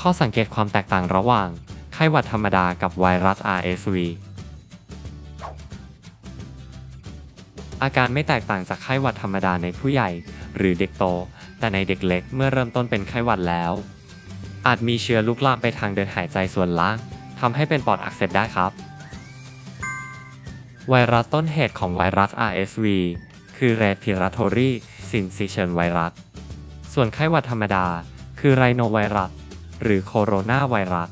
ข้อสังเกตความแตกต่างระหว่าง ไข้หวัดธรรมดากับไวรัส RSV อาการไม่แตกต่างจากไข้หวัดธรรมดาในผู้ใหญ่ หรือเด็กโต แต่ในเด็กเล็กเมื่อเริ่มต้นเป็นไข้หวัดแล้ว อาจมีเชื้อลุกลามไปทางเดินหายใจส่วนล่างทำให้เป็นปอดอักเสบได้ครับ ไวรัสต้นเหตุของไวรัส RSV คือ Respiratory Syncytial Virus ส่วนไข้หวัดธรรมดา คือไรโนไวรัส หรือโคโรนาไวรัส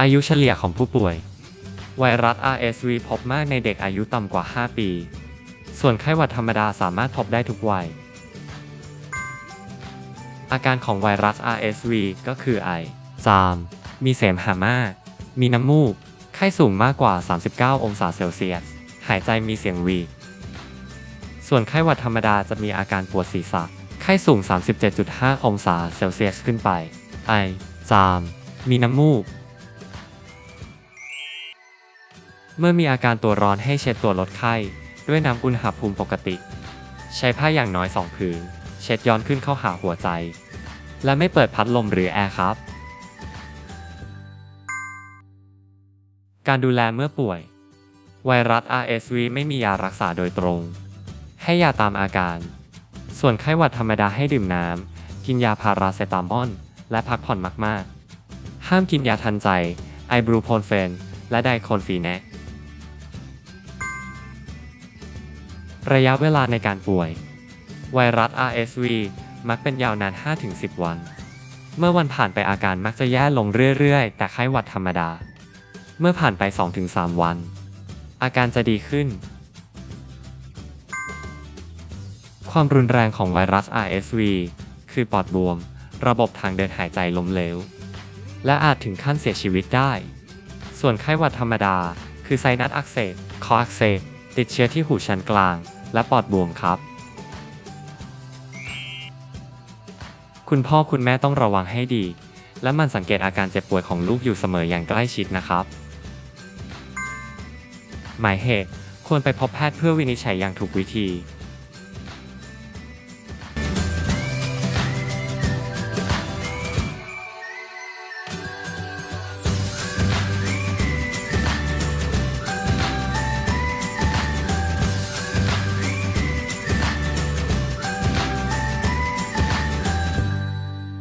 อายุเฉลี่ยของผู้ป่วย ไวรัส RSV พบมากในเด็กอายุต่ำกว่า 5 ปี ส่วนไข้หวัดธรรมดาสามารถพบได้ทุกวัย อาการของไวรัส RSV ก็คือไอ จาม มีเสมหะมาก มีน้ำมูก ไข้สูงมากกว่า 39 องศาเซลเซียส หายใจมีเสียงวี ส่วนไข้หวัดธรรมดาจะมีอาการปวดศีรษะ ไข้สูง 37.5 องศาเซลเซียสขึ้นไป ไอ จาม มีน้ำมูก เมื่อมีอาการตัวร้อนให้เช็ดตัวลดไข้ ด้วยน้ำอุณหภูมิปกติ ใช้ผ้าอย่างน้อย2ผืน เช็ดย้อนขึ้นเข้าหาหัวใจ และไม่เปิดพัดลมหรือแอร์ครับ การดูแลเมื่อป่วย ไวรัส RSV ไม่มียารักษาโดยตรง ให้ยาตามอาการ ส่วนไข้หวัดธรรมดาให้ดื่มน้ำ กินยาพาราเซตามอลและพักผ่อนมากๆ ห้ามกินยาทันใจ ไอบูโพนเฟน และไดโคลฟีแนกระยะเวลาในการป่วย ไวรัส RSV มักเป็นยาวนาน 5-10 วัน เมื่อวันผ่านไปอาการมักจะแย่ลงเรื่อยๆ แต่ไข้หวัดธรรมดา เมื่อผ่านไป 2-3 วัน อาการจะดีขึ้น ความรุนแรงของไวรัส RSV คือปอดบวม ระบบทางเดินหายใจล้มเหลว และอาจถึงขั้นเสียชีวิตได้ ส่วนไข้หวัดธรรมดา คือไซนัสอักเสบ คออักเสบ ติดเชื้อที่หูชั้นกลาง และปอดบวมครับ คุณพ่อคุณแม่ต้องระวังให้ดี และมันสังเกตอาการเจ็บป่วยของลูกอยู่เสมออย่างใกล้ชิดนะครับ หมายเหตุควรไปพบแพทย์เพื่อวินิจฉัยอย่างถูกวิธี